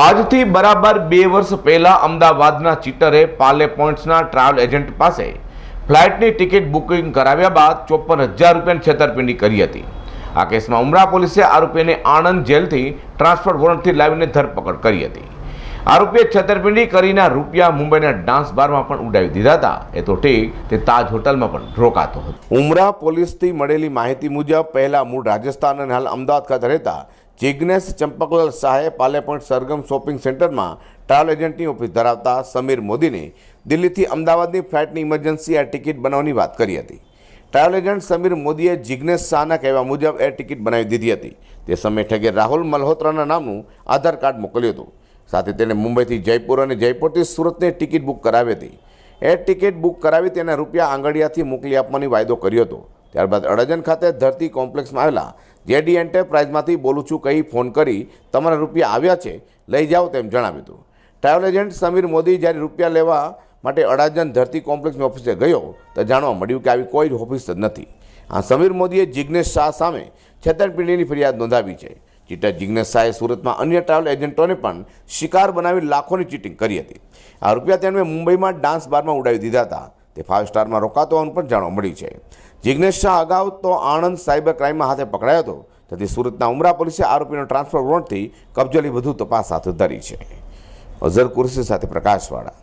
આજથી બરાબર બે વર્ષ પહેલા અમદાવાદના ચીટરે પાલે પોઈન્ટ્સના ટ્રાવેલ એજન્ટ પાસે ફ્લાઇટની ટિકિટ બુકિંગ કરાવ્યા બાદ ચોપન હજાર રૂપિયાની છેતરપિંડી કરી હતી. આ કેસમાં ઉમરા પોલીસે આરોપીને આણંદ જેલથી ટ્રાન્સફર વોરંટથી લાવીને ધરપકડ કરી હતી. આરોપીએ છતરપિંડી કરીને રૂપિયા મુંબઈના ડાન્સ બારમાં પણ ઉડાવી દીધા હતા. એ તો ઠીક, તે તાજ હોટલમાં પણ રોકાતો હતો. ઉમરા પોલીસથી મળેલી માહિતી મુજબ પહેલા મૂળ રાજસ્થાન અને હાલ અમદાવાદ ખાતે રહેતા જિજ્ઞેશ ચંપકલાલ શાહે પાલે પોઈન્ટ સરગમ શોપિંગ સેન્ટરમાં ટ્રાવેલ એજન્ટની ઓફિસ ધરાવતા સમીર મોદીને દિલ્હીથી અમદાવાદની ફ્લાઇટની ઇમરજન્સી એર ટિકિટ બનાવવાની વાત કરી હતી. ટ્રાવેલ એજન્ટ સમીર મોદીએ જિજ્ઞેશ શાહના કહેવા મુજબ એર ટિકિટ બનાવી દીધી હતી. તે સમયે ઠગે રાહુલ મલ્હોત્રાના નામનું આધાર કાર્ડ મોકલ્યું હતું. સાથે તેણે મુંબઈથી જયપુર અને જયપુરથી સુરતની ટિકિટ બુક કરાવી હતી. એ ટિકિટ બુક કરાવી તેના રૂપિયા આંગળિયાથી મોકલી આપવાની વાયદો કર્યો હતો. ત્યારબાદ અડજન ખાતે ધરતી કોમ્પ્લેક્સમાં આવેલા જેડી એન્ટરપ્રાઇઝમાંથી બોલું છું કહી ફોન કરી, તમારા રૂપિયા આવ્યા છે, લઈ જાઓ, તેમ જણાવ્યું હતું. ટ્રાવેલ એજન્ટ સમીર મોદી જ્યારે રૂપિયા લેવા માટે અડાજન ધરતી કોમ્પ્લેક્સની ઓફિસે ગયો, તો જાણવા મળ્યું કે આવી કોઈ ઓફિસ જ નથી. આ સમીર મોદીએ જિજ્ઞેશ શાહ સામે છેતરપિંડીની ફરિયાદ નોંધાવી છે. ચીટર જિજ્ઞાસાએ સુરતમાં અન્ય ટ્રાવેલ એજન્ટોને પણ શિકાર બનાવી લાખોની ચીટિંગ કરી હતી. આ રૂપિયા તેમણે મુંબઈમાં ડાન્સ બારમાં ઉડાવી દીધા હતા. તે ફાઇવ સ્ટારમાં રોકાતો હોવાનું પણ જાણવા મળ્યું છે. જિજ્ઞેશ શાહ અગાઉ તો આણંદ સાયબર ક્રાઇમમાં હાથે પકડાયો હતો. તેથી સુરતના ઉમરા પોલીસે આરોપીનો ટ્રાન્સફર વોરંટથી કબજો વધુ તપાસ હાથ ધરી છે. અઝર કુરશી સાથે પ્રકાશવાળા.